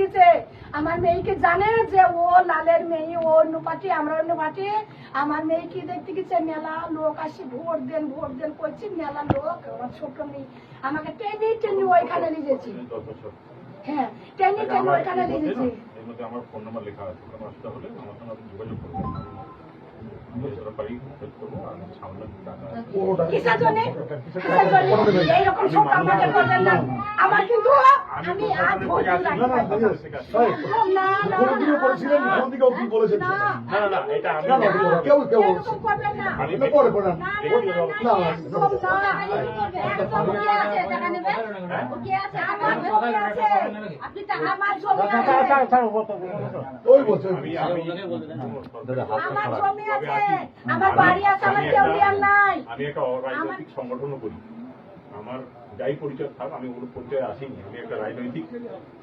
গেছে আমার মেয়েকে জানে যে ও লালের মেয়ে ও অন্য পার্টি আমরা অন্য পার্টি আমার মেয়ে কি দেখতে গেছে? মেলা লোক আসি ভোট দেন ভোট দেন করছি মেলা লোক আমার ছোট মেয়ে। আমাকে টেনে টেনে ওইখানে নিয়ে গেছি। হ্যাঁ টেনে টেনে আমার ওইখানে নিয়ে গেছি। আমার ফোন নাম্বার লেখা আছে। কোনো অসুবিধা হলে আমার সঙ্গে আপনি যোগাযোগ করবেন আমি আর না না, না, দাঁড়িয়ে আছে। সাহেব, না না ফোন দিয়েও দিকেও কি বলেছেন? না না না না এটা আমি না, না, কেউ কেউ বলছে। এরকম করবেন না আমি না, পরে পরে না, না। না, না, না, একদম না, একদম না। আমার জমি আছে। ওই বলছে আমি আমি আমার জমি আছে আমার বাড়ি আছে আমার কেউ দেওয়ার নাই আমি একটা অরাজনৈতিক সংগঠনও করি যাই পরিচয় থাক আমি ওগুলো পরিচয় আসিনি। আমি একটা রাজনৈতিক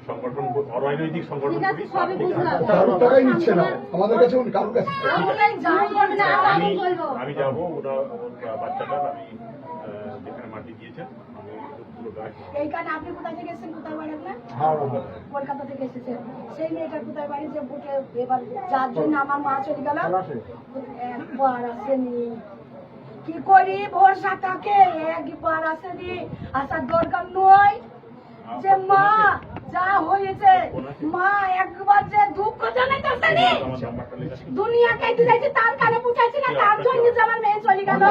সংগঠন অরাজনৈতিক সংগঠন ঠিক করি সবই বুঝলাম। কারোর টাকাই নিচ্ছে না। আমাদের কাছে উনি কারোর কাছে আমি আমি যাব ওরা ওর বাচ্চাটার আমি যেখানে মাটি দিয়েছেন আমি পুরো আপনি কোথায় থেকে এসেছেন? কোথায় বাড়ি আপনার? কলকাতা থেকে এসেছেন। সেই মেয়েটার কোথায় বাড়ি? যে এবার যার জন্য আমার মা চলে গেল। একবার আসেনি কি করি ভরসা থাকে একবার আসেনি আসার দরকার নয়। যে মা যা হয়েছে মা একবার যে দুঃখ জানাইতে আসেনি দুনিয়াকে যাইছে তার কানে পুচাইছে না তার জন্য যে আমার মেয়ে চলে গেল।